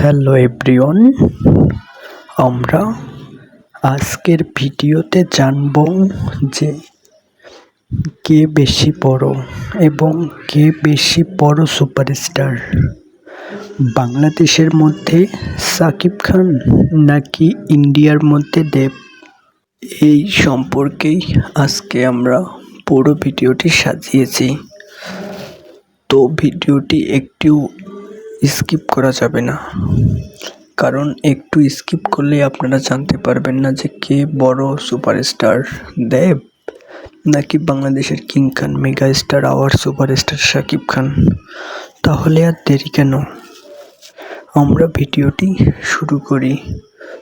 Hello everyone আমরা আজকের ভিডিওতে জানব যে কে বেশি বড় এবং কে বেশি বড় সুপারস্টার? বাংলাদেশের মধ্যে সাকিব খান নাকি ইন্ডিয়ার মধ্যে দেব? এই সম্পর্কেই আজকে আমরা পুরো ভিডিওটি সাজিয়েছি। তো ভিডিওটি একটু স্কিপ করা যাবে না। কারণ একটু স্কিপ করলে আপনারা জানতে পারবেন না যে কে বড় সুপারস্টার দেব নাকি বাংলাদেশের king Khan mega star our superstar Shakib Khan. তাহলে আর দেরি কেন? আমরা ভিডিওটি শুরু করি।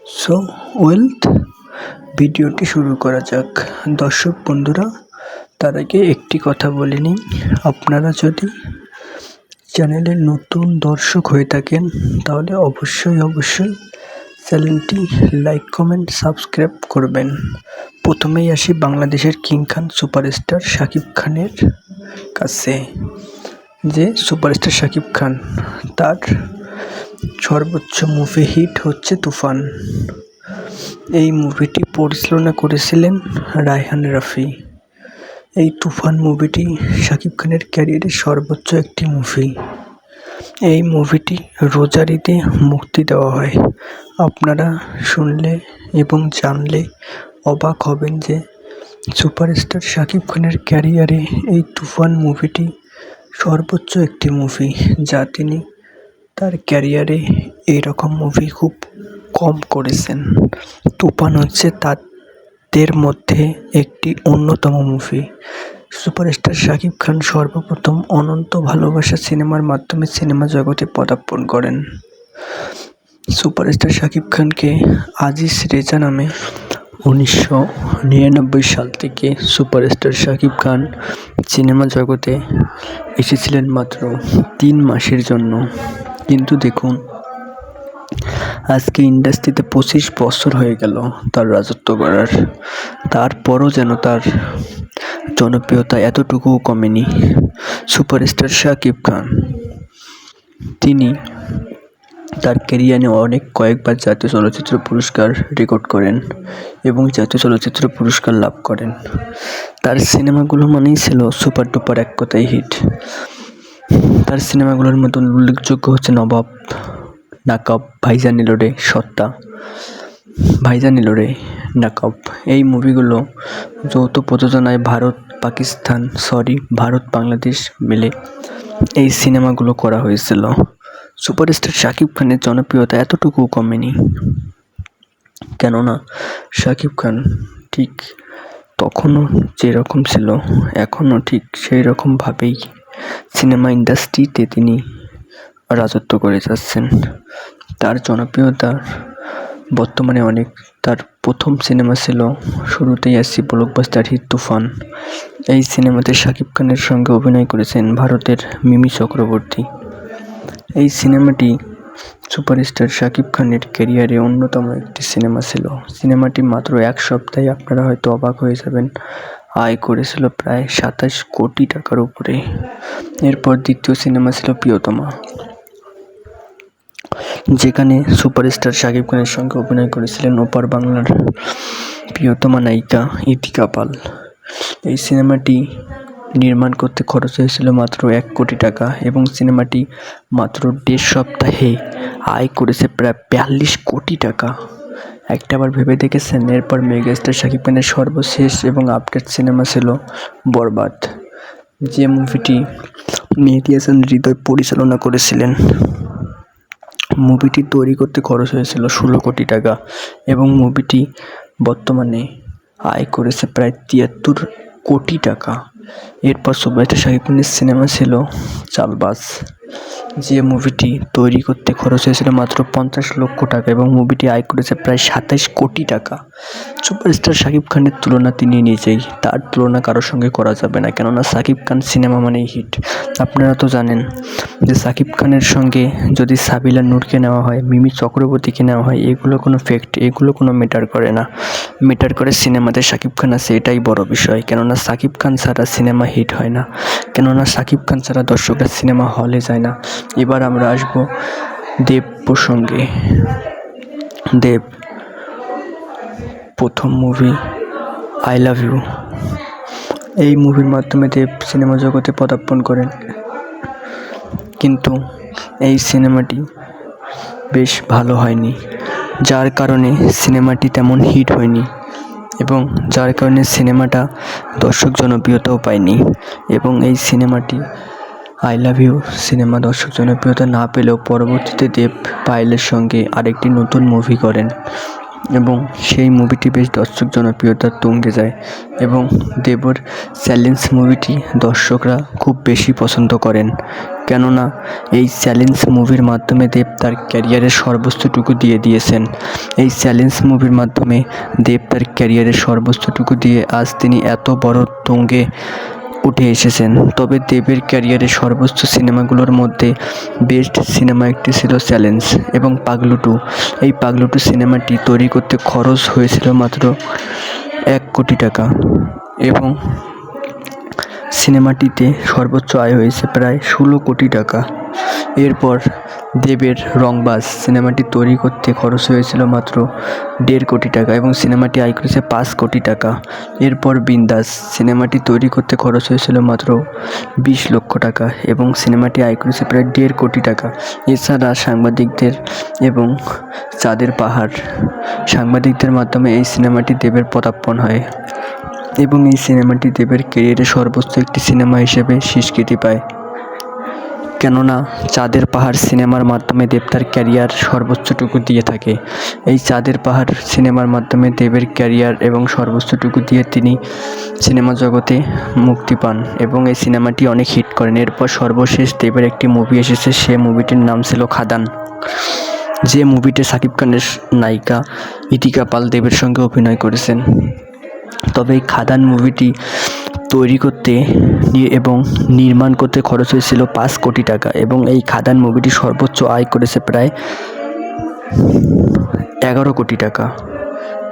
সো ওয়েলথ ভিডিওটি শুরু করা যাক। দর্শক বন্ধুরা, তার আগে একটি কথা বলে নিই। আপনারা যদি চ্যানেলের নতুন দর্শক হয়ে থাকেন, তাহলে অবশ্যই অবশ্যই চ্যানেলটি লাইক, কমেন্ট, সাবস্ক্রাইব করবেন। প্রথমেই আসি বাংলাদেশের কিং খান সুপারস্টার শাকিব খানের কাছে, যে সুপারস্টার শাকিব খান, তার সর্বোচ্চ মুভি হিট হচ্ছে তুফান। এই মুভিটি পরিচালনা করেছিলেন রায়হান রাফি। এই তুফান মুভিটি শাকিব খানের ক্যারিয়ারের সর্বোচ্চ একটি মুভি এই মুভিটি রোজার ঈদে মুক্তি দেওয়া হয়। আপনারা শুনলে এবং জানলে অবাক হবেন যে সুপারস্টার শাকিব খানের ক্যারিয়ারে এই তুফান মুভিটি সর্বোচ্চ একটি মুভি যা তিনি তার ক্যারিয়ারে এইরকম মুভি খুব কম করেছেন। তুফান হচ্ছে তাদের মধ্যে একটি অন্যতম মুভি। সুপারস্টার শাকিব খান সর্বপ্রথম অনন্ত ভালোবাসা সিনেমার মাধ্যমে সিনেমা জগতে পদার্পণ করেন। সুপারস্টার শাকিব খানকে আজিজ রেজা নামে উনিশশো নিরানব্বই সাল থেকে সুপারস্টার শাকিব খান সিনেমা জগতে এসেছিলেন মাত্র তিন মাসের জন্য। কিন্তু দেখুন আজকে ইন্ডাস্ট্রিতে পঁচিশ বছর হয়ে গেল তার রাজত্ব করার। তারপরও যেন তার জনপ্রিয়তা এতটুকুও কমেনি। সুপারস্টার শাকিব খান, তিনি তার ক্যারিয়ারে অনেক কয়েকবার জাতীয় চলচ্চিত্র পুরস্কার রেকর্ড করেন এবং জাতীয় চলচ্চিত্র পুরস্কার লাভ করেন। তার সিনেমাগুলো মানেই ছিল সুপার ডুপার এক কথায় হিট। তার সিনেমাগুলোর মতো উল্লেখযোগ্য হচ্ছে নবাব নাকাব ভাইজান নিলোরে সত্তা। ভাইজান নিলোরে নাকাব। এই মুভিগুলো যৌথ প্রযোজনায় ভারত, পাকিস্তান সরি ভারত, বাংলাদেশ মিলে এই সিনেমাগুলো করা হয়েছিল। সুপারস্টার শাকিব খানের জনপ্রিয়তা এতটুকু কমেনি। কেননা শাকিব খান ঠিক তখনও যেরকম ছিল, এখনও ঠিক সেই রকমভাবেই সিনেমা ইন্ডাস্ট্রিতে তিনি রাজত্ব করে যাচ্ছেন। তার জনপ্রিয়তার বর্তমানে অনেক। তার প্রথম সিনেমা ছিল শুরুতেই আসছি ব্লকবাস্টার হিট তুফান। এই সিনেমাতে শাকিব খানের সঙ্গে অভিনয় করেছেন ভারতের মিমি চক্রবর্তী। এই সিনেমাটি সুপারস্টার শাকিব খানের ক্যারিয়ারে অন্যতম একটি সিনেমা ছিল। সিনেমাটি মাত্র এক সপ্তাহে আপনারা হয়তো অবাক হয়ে যাবেন। আয় করেছিল প্রায় সাতাশ কোটি টাকার উপরে। এরপর দ্বিতীয় সিনেমা ছিল প্রিয়তমা। যেখানে সুপারস্টার শাকিব খানের সঙ্গে অভিনয় করেছিলেন ওপার বাংলার প্রিয়তমা নায়িকা ইতিকা পাল এই সিনেমাটি নির্মাণ করতে খরচ হয়েছিল মাত্র এক কোটি টাকা এবং সিনেমাটি মাত্র দেড় সপ্তাহে আয় করেছে প্রায় বিয়াল্লিশ কোটি টাকা। একটা আবার ভেবে দেখেছেন, এরপর মেগাস্টার শাকিব খানের সর্বশেষ এবং আপডেট সিনেমা ছিল বরবাদ। যে মুভিটি মেহেদি হাসান হৃদয় পরিচালনা করেছিলেন। মুভিটি তৈরি করতে খরচ হয়েছিল ষোলো কোটি টাকা এবং মুভিটি বর্তমানে আয় করেছে প্রায় তিয়াত্তর কোটি টাকা। এরপর সুপারস্টার শাকিব খানের সিনেমা ছিল, চালবাজ। যে মুভিটি তৈরি করতে খরচ হয়েছিল মাত্র পঞ্চাশ লক্ষ টাকা এবং মুভিটি আয় করেছে প্রায় সাতাশ কোটি টাকা। সুপারস্টার শাকিব খানের তুলনা তিনি নিজেই। তার তুলনা কারোর সঙ্গে করা যাবে না, কেননা শাকিব খান সিনেমা মানেই হিট আপনারা তো জানেন যে শাকিব খানের সঙ্গে যদি সাবিলা নূরকে নেওয়া হয়, মিমি চক্রবর্তীকে নেওয়া হয়, এগুলো কোনো ফ্যাক্ট এগুলো কোনো ম্যাটার করে না। ম্যাটার করে সিনেমাতে শাকিব খান আছে, এটাই বড় বিষয়। কেননা শাকিব খান ছাড়া সিনেমা হিট হয় না। কেননা শাকিব খান ছাড়া দর্শকরা সিনেমা হলে যায় না। এবার আমরা আসব দেব প্রসঙ্গে। দেব, প্রথম মুভি আই লাভ ইউ এই মুভির মাধ্যমে দেব সিনেমা জগতে পদার্পণ করেন। কিন্তু এই সিনেমাটি বেশ ভালো হয়নি। যার কারণে সিনেমাটি তেমন হিট হয়নি। এবং যার কারণে সিনেমাটা দর্শক জনপ্রিয়তাও পায়নি এবং এই সিনেমাটি আই লাভ ইউ সিনেমা দর্শক জনপ্রিয়তা না পেলেও পরবর্তীতে দেব পায়েলের সঙ্গে আরেকটি নতুন মুভি করেন এবং সেই মুভিটি বেশ দর্শক জনপ্রিয়তার তুঙ্গে যায় এবং দেবর চ্যালেঞ্জ মুভিটি দর্শকরা খুব বেশি পছন্দ করেন। কেননা এই চ্যালেঞ্জ মুভির মাধ্যমে দেব তার ক্যারিয়ারের সর্বোচ্চটুকু দিয়ে দিয়েছেন। এই চ্যালেঞ্জ মুভির মাধ্যমে দেব তার ক্যারিয়ারের সর্বোচ্চটুকু দিয়ে আজ তিনি এত বড় তুঙ্গে উঠে এসেছেন। তবে দেবের ক্যারিয়ারের সর্বোচ্চ সিনেমাগুলোর মধ্যে বেস্ট সিনেমা একটি ছিল চ্যালেঞ্জ এবং পাগলু টু এই পাগলু টু সিনেমাটি তৈরি করতে খরচ হয়েছিল মাত্র এক কোটি টাকা। এবং সিনেমাটিতে সর্বোচ্চ আয় হয়েছে প্রায় ষোলো কোটি টাকা। এরপর দেবের রংবাজ সিনেমাটি তৈরি করতে খরচ হয়েছিল মাত্র দেড় কোটি টাকা এবং সিনেমাটি আয় করেছে পাঁচ কোটি টাকা। এরপর বিন্দাস সিনেমাটি তৈরি করতে খরচ হয়েছিল মাত্র বিশ লক্ষ টাকা এবং সিনেমাটি আয় করেছে প্রায় দেড় কোটি টাকা। এছাড়া সাংবাদিকদের এবং চাঁদের পাহাড়, সাংবাদিকদের মাধ্যমে এই সিনেমাটি দেবের পদার্পণ হয়। এবং এই সিনেমাটি দেবের কেরিয়ারে সর্বোচ্চ একটি সিনেমা হিসেবে স্বীকৃতি পায়। কেননা, চাঁদের পাহাড় সিনেমার মাধ্যমে দেব তার ক্যারিয়ার সর্বোচ্চটুকু দিয়ে থাকে। এই চাঁদের পাহাড় সিনেমার মাধ্যমে দেবের ক্যারিয়ার এবং সর্বোচ্চটুকু দিয়ে তিনি সিনেমা জগতে মুক্তি পান এবং এই সিনেমাটি অনেক হিট করেন। এরপর সর্বশেষ দেবের একটি মুভি এসেছে, সে মুভিটির নাম ছিল খাদান। যে মুভিতে সাকিব খানের নায়িকা ইতিকা পাল দেবের সঙ্গে অভিনয় করেছেন। তবে এই খাদান মুভিটি তৈরি করতে এবং নির্মাণ করতে খরচ হয়েছিল পাঁচ কোটি টাকা এবং এই খাদান মুভিটি সর্বোচ্চ আয় করেছে প্রায় এগারো কোটি টাকা।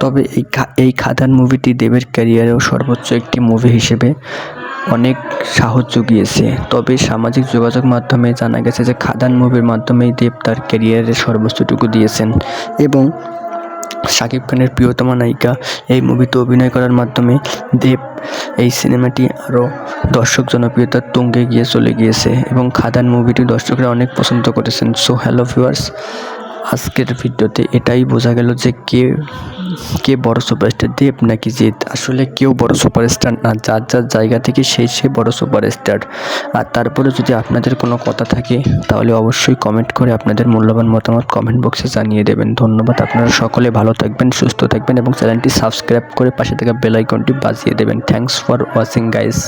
তবে এই এই খাদান মুভিটি দেবের ক্যারিয়ারেও সর্বোচ্চ একটি মুভি হিসেবে অনেক সাহস জুগিয়েছে। তবে সামাজিক যোগাযোগ মাধ্যমে জানা গেছে যে, খাদান মুভির মাধ্যমেই দেব তার ক্যারিয়ারের সর্বোচ্চটুকু দিয়েছেন এবং শাকিব খানের প্রিয়তমা নায়িকা। এই মুভিতে অভিনয় করার মাধ্যমে দেব এই সিনেমাটি আরও দর্শক জনপ্রিয়তার তুঙ্গে গিয়ে চলে গিয়েছে এবং খাদান মুভিটি দর্শকরা অনেক পছন্দ করেছেন। সো হ্যালো ভিউয়ার্স আজকের ভিডিওতে এটাই বোঝা গেল যে কে কে বড় সুপারস্টার দেব নাকি জিৎ। আসলে কেউ বড় সুপারস্টার না, যার যার জায়গা থেকে সেই সে বড় সুপারস্টার। আর তারপরে যদি আপনাদের কোনো কথা থাকে, তাহলে অবশ্যই কমেন্ট করে আপনাদের মূল্যবান মতামত কমেন্ট বক্সে জানিয়ে দেবেন। ধন্যবাদ আপনারা সকলে, ভালো থাকবেন, সুস্থ থাকবেন এবং চ্যানেলটি সাবস্ক্রাইব করে পাশে থাকা বেল আইকনটি বাজিয়ে দেবেন। Thanks for watching guys